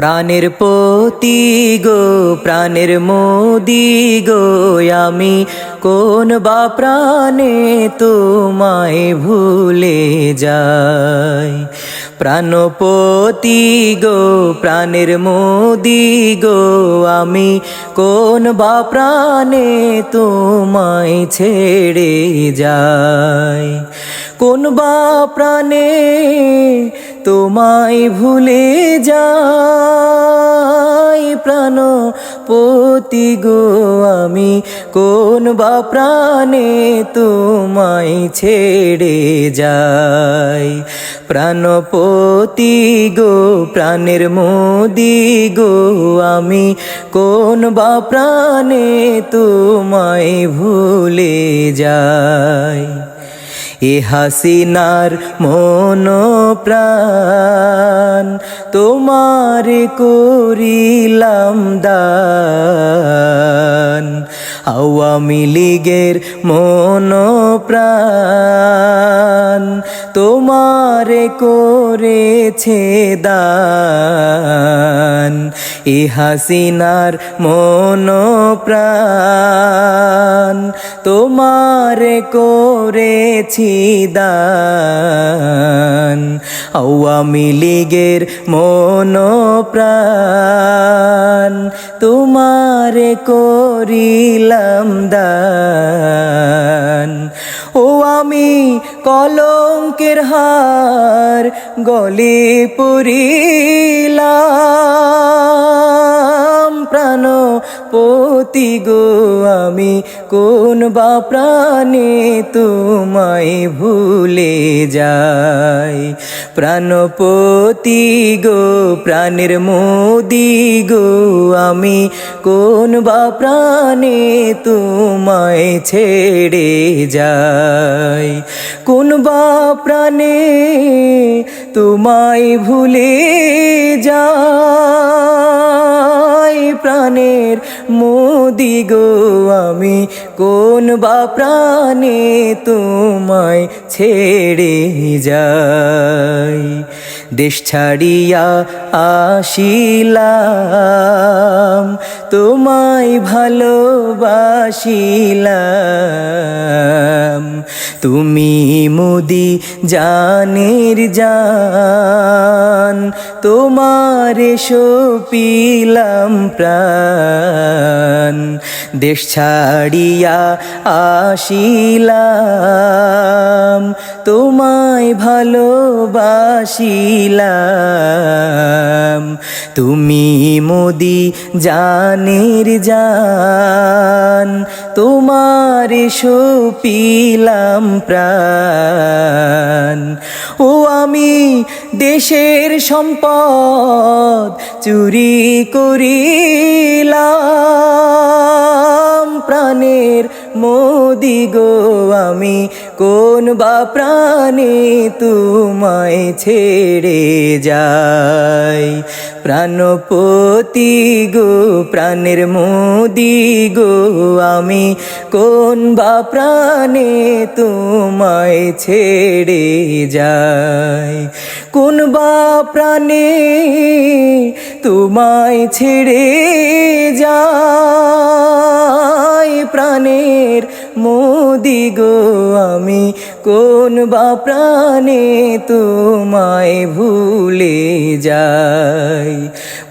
প্রাণের পতি গো, প্রাণের মোদি গো, আমি কোন বা প্রাণে তোমায় ভুলে যাই। প্রাণপতি গো, প্রাণের মোদি গো, আমি কোন বা প্রাণে তোমায় ছেড়ে যাই। কোন বা প্রাণে তোমায় ভুলে যাই প্রাণ পতি গো আমি, কোন বা প্রাণে তোমায় ছেড়ে যাই। প্রাণপতি গো, প্রাণের মোদি গো আমি, কোন বা প্রাণে তোমায় ভুলে যাই। এ হাসিনার মন প্রাণ তোমার করিলাম দান। আওয়ামী লীগের মন প্রাণ তোমার করেছে দান। এ হাসিনার মন প্রাণ তোমার করেছি দান। আওয়ামী লীগের মন প্রাণ তোমার করিলাম দান। ও আমি কলঙ্কের হার গলে পড়িলাম পতি গো আমি, কোন বা প্রাণে তোমায় ভুলে যাই? প্রাণপতি গো, প্রাণের মোদি গো আমি, কোন বা প্রাণে তোমায় ছেড়ে যাই? কোন বা প্রাণে তোমায় ভুলে যাই? প্রাণের মোদি গো, আমি কোন বা প্রাণে তোমায় ছেড়ে যাই? দেশ ছাড়িয়া আসিলাম, তোমায় ভালোবাসিলাম। তুমি মুদি জানের জান, তোমার সপিলাম প্রাণ। দেশ ছাড়িয়া আসিলাম তোমায় ভালোবাসিলাম। তুমি মোদি জানের জান তোমার সপিলাম প্রাণ। ও আমি দেশের সম্পদ চুরি করিলাম। প্রাণের মোদি গো আমি। কোন বা প্রাণে তোমায় ছেড়ে যাই। প্রাণপতি গো, প্রাণের মোদি গো আমি। কোন বা প্রাণে তোমায় ছেড়ে যাই। কোন বা প্রাণে তোমায় ছেড়ে যাই। প্রাণের মোদি গো, আমি কোন বা প্রাণে তোমায় ভুলে যাই?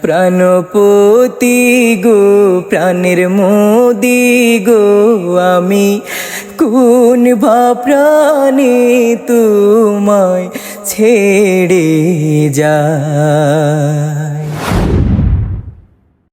প্রাণপতি গো, প্রাণের মোদি গো, আমি কোন বা প্রাণে তোমায় ছেড়ে যায়